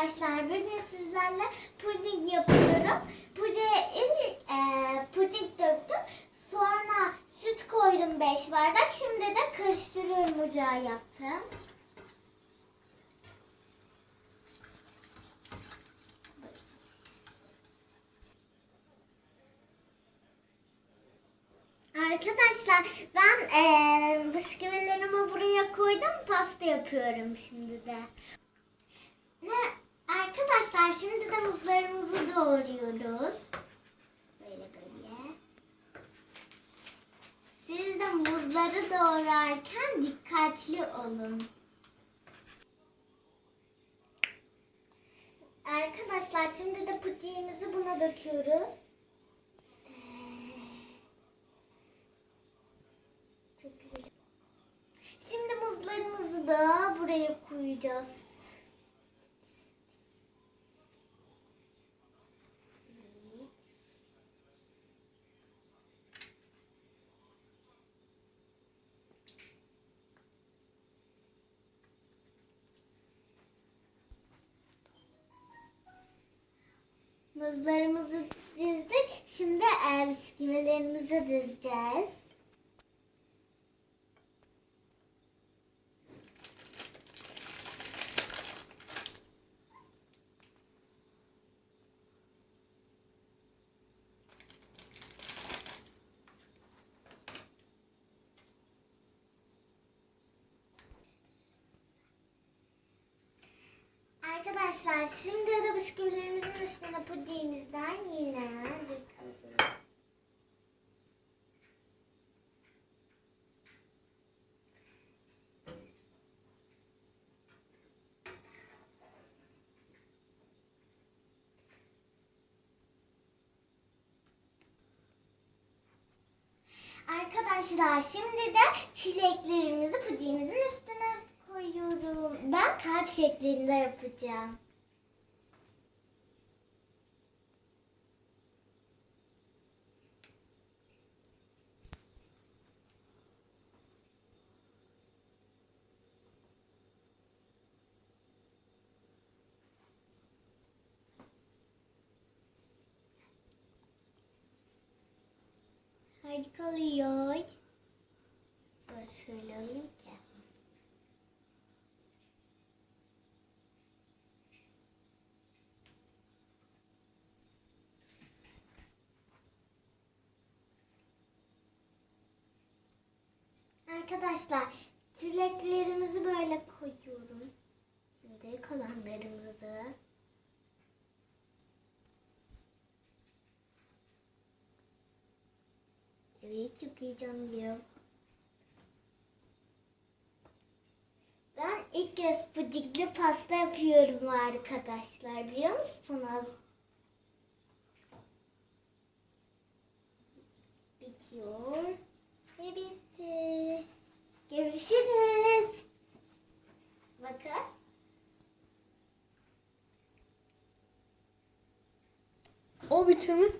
arkadaşlar. Bugün sizlerle puding yapıyorum. Pudiğe il, e, puding döktüm. Sonra süt koydum 5 bardak. Şimdi de karıştırıyorum ocağa yaptım. Arkadaşlar ben eee bisküvilerimi buraya koydum. Pasta yapıyorum şimdi de. Ne? Arkadaşlar şimdi de muzlarımızı doğruyoruz. Böyle böyle. Siz de muzları doğrarken dikkatli olun. Arkadaşlar şimdi de pudiğimizi buna döküyoruz. Güzel. Şimdi muzlarımızı da buraya koyacağız. Evet. Muzlarımızı dizdik. Şimdi bisküvilerimizi dizeceğiz. Arkadaşlar şimdi de bisküvilerimizin üstüne pudiğimizden yine. Arkadaşlar şimdi de çileklerimizi pudiğimizin üstüne koyuyorum. Ben kalp şeklinde yapacağım. Harika oluyor. Şöyle alayım Arkadaşlar çileklerimizi böyle koyuyorum. Şimdi kalanlarımızı. Evet çok heyecanlıyım. Ben ilk kez pudingli pasta yapıyorum arkadaşlar biliyor musunuz? Bitiyor ve bitti. Görüşürüz. Bakın. O biçimi